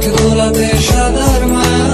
Artık olan yaşanır mı?